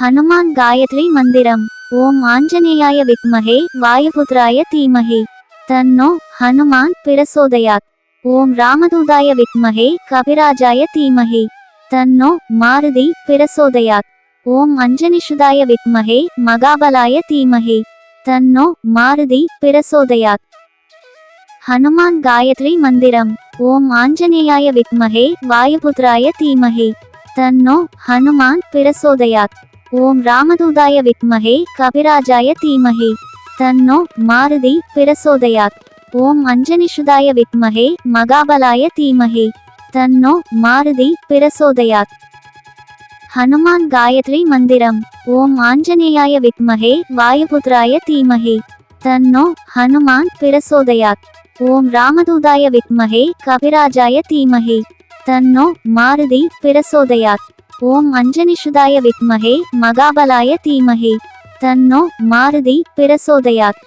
ஹனுமான் காயத்ரி மந்திரம். ஓம் ஆஞ்சநேயாய வித்மகே வாயுபுத்ராய தீமகே தன்னோ ஹனுமான் பிரசோதயாத். ஓம் ராமதூதாய வித்மகே கபிராஜாய தீமகே தன்னோ மாருதி பிரசோதயாத். ஓம் அஞ்சனிஷுதாய வித்மகே மகாபலாய தீமகே தன்னோ மாருதி பிரசோதயாத். ஹனுமான் காயத்ரி மந்திரம். ஓம் ஆஞ்சநேயாய வித்மகே வாயுபுத்ராய தீமகே தன்னோ ஹனுமான் பிரசோதயாத். ஓம் ராமதூதாய வித்மகே கபிராஜாய தீமகே தன்னோ மாருதி பிரசோதயாத். ஓம் அஞ்சனிஷுதாய வித்மகே மகாபலாய தீமகே தன்னோ மாருதி பிரசோதயாத். ஹனுமான் காயத்ரி மந்திரம். ஓம் ஆஞ்சநேயாய வித்மகே வாயுபுத்ராய தீமகே தன்னோ ஹனுமான் பிரசோதயாத். ஓம் ராமதூதாய வித்மகே கபிராஜாய தீமகே தன்னோ மாருதி பிரசோதயாத். ஓம் அஞ்சனிஷுதாய வித்மகே மகாபலாய தீமகே தன்னோ மாருதி பிரசோதயாத்.